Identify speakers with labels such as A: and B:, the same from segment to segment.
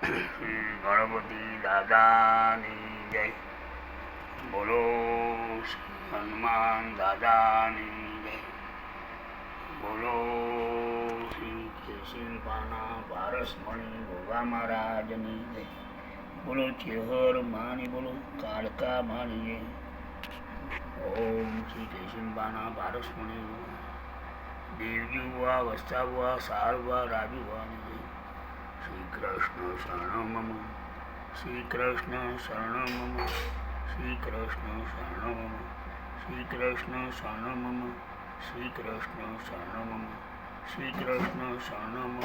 A: શ્રી ગણપતિ દાદાની જય. બોલો હનુમાન દાદાની જય. બોલો શ્રી કેસિંપાના પારસમણી ભોગા મહારાજની જય. બોલો ચેહર માની, બોલો કાળકા માની જય. ઓમ શ્રી કેસિંપાના પારસમણી દેવજી હુઆ વસ્તા હુઆ સાર હુઆ રાજુ હુઆ કૃષ્ણ શરણ મમ. શ્રી કૃષ્ણ શરણ મમ. શ્રી કૃષ્ણ શરણ મમ. શ્રી કૃષ્ણ શરણ મમ. શ્રી કૃષ્ણ શરણ મમ. શ્રી કૃષ્ણ શરણ મમ.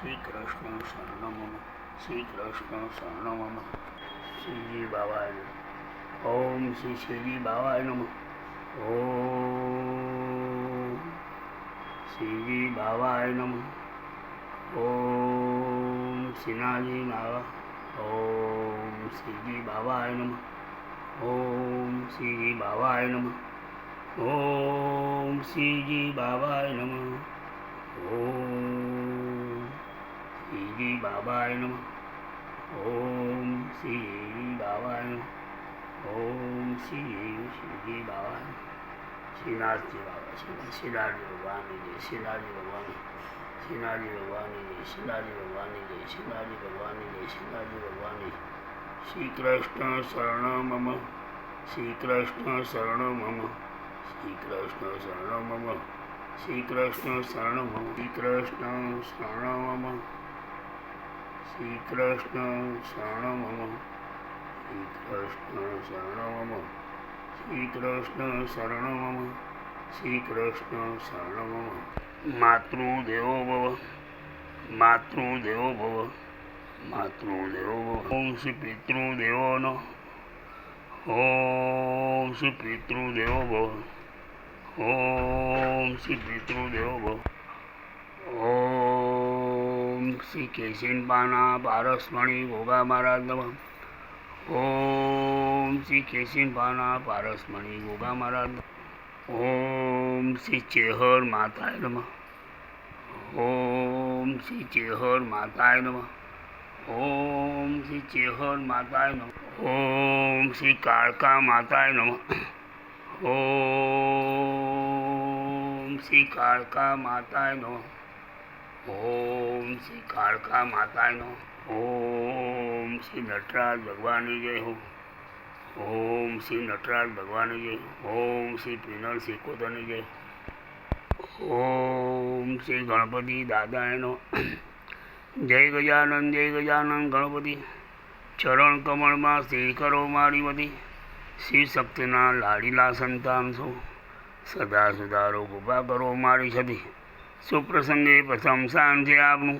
A: શ્રી કૃષ્ણ શરણ મમ. શ્રી કૃષ્ણ શરણ મમ. શ્રીજી બાબાય ઓમ શ્રી શ્રીજી બાબાય નમઃ. ઓ શ્રીજી બાબાય નમઃ. ઓમ શ્રીનાજી બાબા ઓમ શ્રીજી બાબાય નમઃ. ઓમ શ્રીજી બાબાય નમઃ. ઓમ શ્રીજી બાબાય નમઃ. ઓમ શ્રીજી બાબાય નમઃ. ઓમ શ્રીજી બાબાય નમઃ. ઓમ શ્રી શ્રીજી બાબાય શ્રીનાથજી બાબા શ્રી શ્રીનાથજી ભગવાન શ્રીનાથજી ભગવાન શ્રીનાથજી ભગવાનની જય શિવાજી ભગવાનની જય શિવાજી ભગવાનની જય શિવાજી ભગવાનની શ્રી કૃષ્ણ શરણ મમ શ્રી કૃષ્ણ શરણ મમ શ્રી કૃષ્ણ શરણ મમ શ્રી કૃષ્ણ શરણ મમ શ્રી કૃષ્ણ શરણ મમ શ્રી કૃષ્ણ શરણ મમ શ્રી કૃષ્ણ શરણ મમ શ્રી કૃષ્ણ શરણ મમ શ્રી કૃષ્ણ શરણ મમ માતૃદેવો ભવ. માતૃદેવો ભવ. માતૃદેવો ભવ. ઓમ શ્રી પિતૃદેવો ન ઓમ શ્રી પિતૃદેવો ભવ. ઓમ શ્રી પિતૃદેવો ભવ. ઓમ શ્રી કેશિનપાના પારસમણી ગોગા મહારાજ નમઃ. ઓમ શ્રી કેશિનપાના પારસમણી ગોગા મહારાજ. ઓમ શ્રી ચેહર માતાય નમઃ. ઓમ શ્રી ચેહર માતાય નમઃ. ઓમ શ્રી ચેહર માતાય નમઃ. ઓમ શ્રી કાળકા માતાય નમઃ. ઓમ શ્રી કાળકા માતાય નમઃ. ઓમ શ્રી કાળકા માતાય નમઃ. ઓમ શ્રી નટરાજ ભગવાનની જય હો. ઓમ શ્રી નટરાજ ભગવાનની જય, ઓમ શ્રી પ્રિનલ સિકોતરની જય, ઓમ શ્રી ગણપતિ દાદાયનો, જય ગજાનંદ જય ગજાનંદ ગણપતિ, ચરણ કમળમાં સ્થિર કરો મારી વતી, શિવ શક્તિના લાડીલા સંતાન છો, સદા સુધારો કૃપા કરો મારી છતી, સુપ્રસંગે પ્રથમ સાન છે આપનું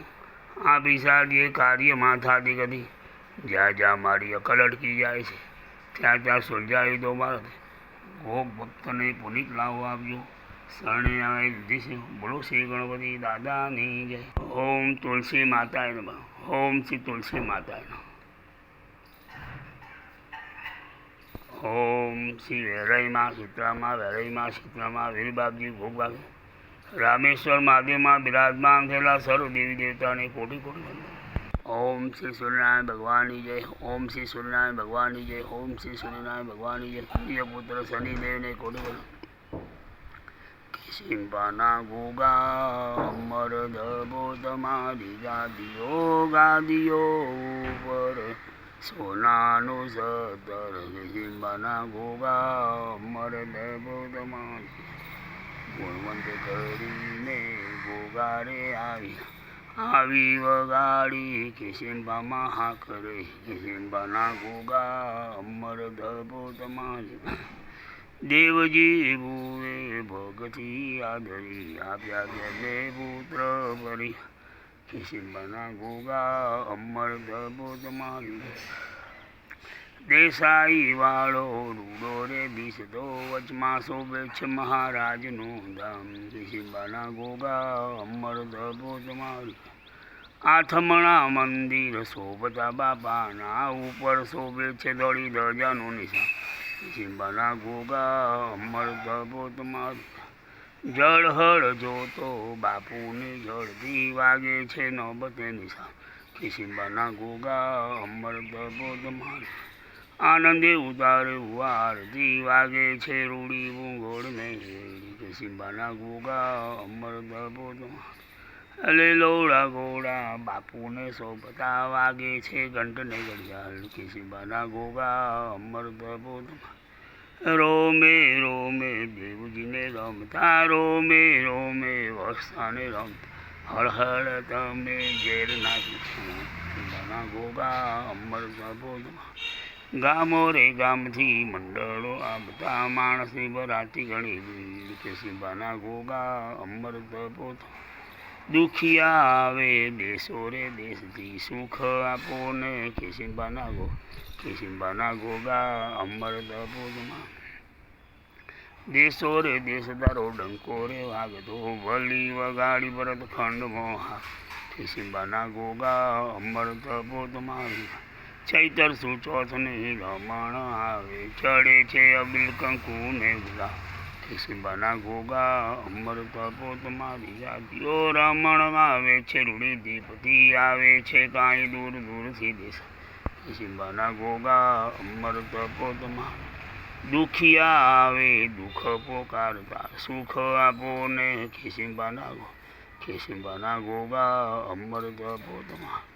A: આ બિસાડીએ કાર્યમાં થતી ગતિ, જ્યાં જ્યાં મારી અકલ અટકી જાય છે ત્યાં ત્યાં સુલઝાવી દો મારા ગોપ ભક્તને પુનિત લાવો આપજો શરણે આવે લીધી બોલો શ્રી ગણપતિ દાદાની જય. ઓમ તુલસી માતા એનો ઓમ શ્રી તુલસી માતા એનો ઓમ શ્રી વેરઈમાં શીતળામાં વેરઈમાં શીતળામાં વીરબાપજી ભોગબાપજી રામેશ્વર મહાદેવમાં બિરાજમાન થયેલા સર્વ દેવી દેવતાને કોટી કોટી. ઓમ શ્રી સૂર્યનારાયણ ભગવાનની જય, ઓમ શ્રી સૂર્યનારાયણ ભગવાનની જય, ઓમ શ્રી સૂર્યનારાયણ ભગવાનની જય. પ્રિય પુત્ર શનિદેવને કોટી. સિંપાના ગોગા ધબો તમારી ગાદીઓ ગાદીઓ પર સોનાનું સતર સિંપાના ગોગા ધબો તમારી ગુણવંત કરીને ગોગારે આવી. આવી વગાડી કિશનબામાં હા કરે કિશનબાના ગોગા અમર ધબો તમારી. દેવજી ભૂવે ભગતી આદરી. આપ્યા બે પુત્ર ભરી. કિશનબાના ગોગા અમર ધબો તમારી. દેસાઈ વાળો રૂડો રે દિશતો વચમાં શોભે છે મહારાજનું ધામ. કિશનબાના ગોગા અમર ધબો તમારી આથમણા મંદિર શોભતા બાપાના ઉપર શોભે છે દોડી ધજાનું નિશાન. સિંબાના ગોગા અમર ધબો તમારી જળહળ જોતો બાપુની જળથી વાગે છે નોબતે નિશાન. કિશિંબાના ગોગા અમર અમૃત બોધમાન આનંદે ઉતારે આરતી વાગે છે રૂડી ભૂંગોળ મેં કિશિંબાના ગોગા, અમર બોધમાન અલે લોડા ગોડા, બાપુને સોપતા વાગે છે ઘંટને ઘડિયાળ. કિશિંબાના ગોગા, અમર બોધમાન રોમે રોમે, દેવજીને રમતા, રોમે રોમે વસ્તાને રમતા. હળ હળ તમે ઘેર નાખી બાના ગોગા, અમર બોધમાં ગામો રે ગામથી મંડળો આપતા માણસની બરાતી ઘણી ભીડ કે સિંબાના ગોગા અમૃત પોત. દુખિયા આવે દેશો રે દેશથી સુખ આપો ને કેસિંબાના ગો કેસિંબાના ગોગા અમૃત પોતમાં. દેશો રે દેશદારો ડંકો રે વાગતો વલી વગાડી ભરત ખંડ મોહા કિશિંબાના ગોગા અમૃત મારી ચૈતર સુચોથ નહીં રમણ આવે, ચડે છે અબિલ કંકુ ને ગુલા કિશિંબાના ગોગા અમર બોધ મારી જાતિઓ રમણ આવે છે, રૂડી દીપથી આવે છે, કાંઈ દૂર દૂરથી દેશ. કિશિંબાના ગોગા અમર બોધ મારી. દુખિયા આવે, દુઃખ પોકારતા, સુખ આપો ને ખિસિંબાના ખિસિંબાના ગોગા અમર બોધમાં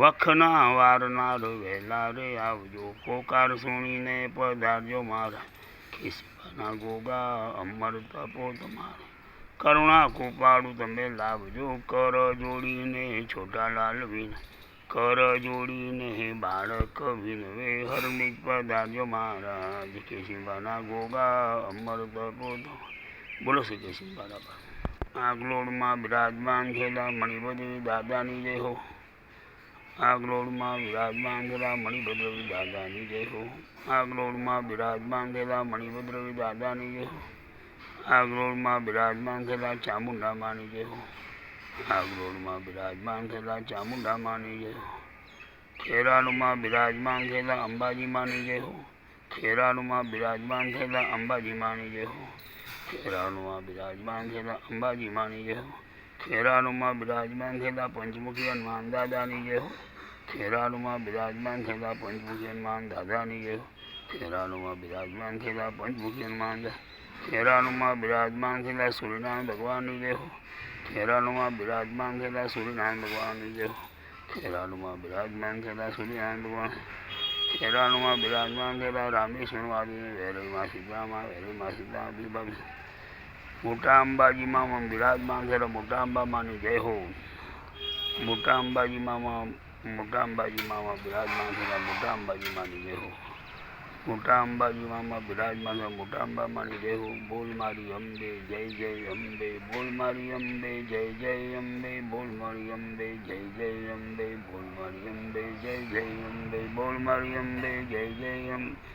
A: વખના વારનાર વહેલા રે આવજો. પોકાર સુણીને પધારજો મારા. ખિસિંબાના ગોગા અમૃત પોત મારે કરુણા કૃપાળું તમે લાવજો. કર જોડીને છોટા લાલ વિના કર જોડીને બાળક વિનવે. હરમિત પધારજો મહારાજ. કેશિંબાના ગોગા અમૃત તપો બોલો શ્રી કેશિંબ બરાબર આગલોડમાં બિરાજમાન થયેલા મણિભદ્રી દાદાની જય હો. આગલોડમાં બિરાજમાન થયેલા મણિભદ્રવી દાદાની જય હો. આગલોડમાં બિરાજમાન થયેલા મણિભદ્રવી દાદાની જય હો. આગલોડમાં બિરાજમાન થયેલા ચામુંડા માની જય હો. આગરોડમાં બિરાજમાન થયેલા ચામુંડા માની જય હો. ખેરાલુમાં બિરાજમાન થયેલા અંબાજી માની જય હો. ખેરાલુમાં બિરાજમાન થયેલા અંબાજી માની જય હો. ખેરાલુમાં બિરાજમાન થયેલા અંબાજી માની જય હો. ખેરાલુમાં બિરાજમાન થયેલા પંચમુખી હનુમાન દાદાની જય હો. ખેરાલુમાં બિરાજમાન થયેલા પંચમુખી હનુમાન દાદાની જય હો. ખેરાલુમાં બિરાજમાન થયેલા પંચમુખી હનુમાન ખેરાનુમાં બિરાજમાન થયેલા સૂર્યનારાયણ ભગવાનની જય હો. ખેરાલુમાં બિરાજમાન થયેલા સૂર્યનારાયણ ભગવાનની જય હો. ખેરાલુમાં બિરાજમાન થયેલા સૂર્યનારાયણ ભગવાન ખેરાલુમાં બિરાજમાન થયેલા રામેશ્વર વાદીને વેરઈમાં સીતામાં વેરઈમાં સીતા બીબાબી મોટા અંબાજીમાં બિરાજમાન થયેલા મોટા અંબામાની જય હો. મોટા અંબાજીમાં મોટા અંબાજીમાં બિરાજમાન થયેલા મોટા અંબાજીમાંની જય હો. મોટા અંબાજીમાં બિરાજમાન થયેલા મોટા અંબામાની જય હો. બોલ મારી અંબે, જય જય અંબે, બોલ મારી અંબે, જય જય અંબે, બોલ મારી અંબે, જય જય અંબે, બોલ મારી અંબે, જય જય અંબે, બોલ મારી અંબે, જય જય અંબે.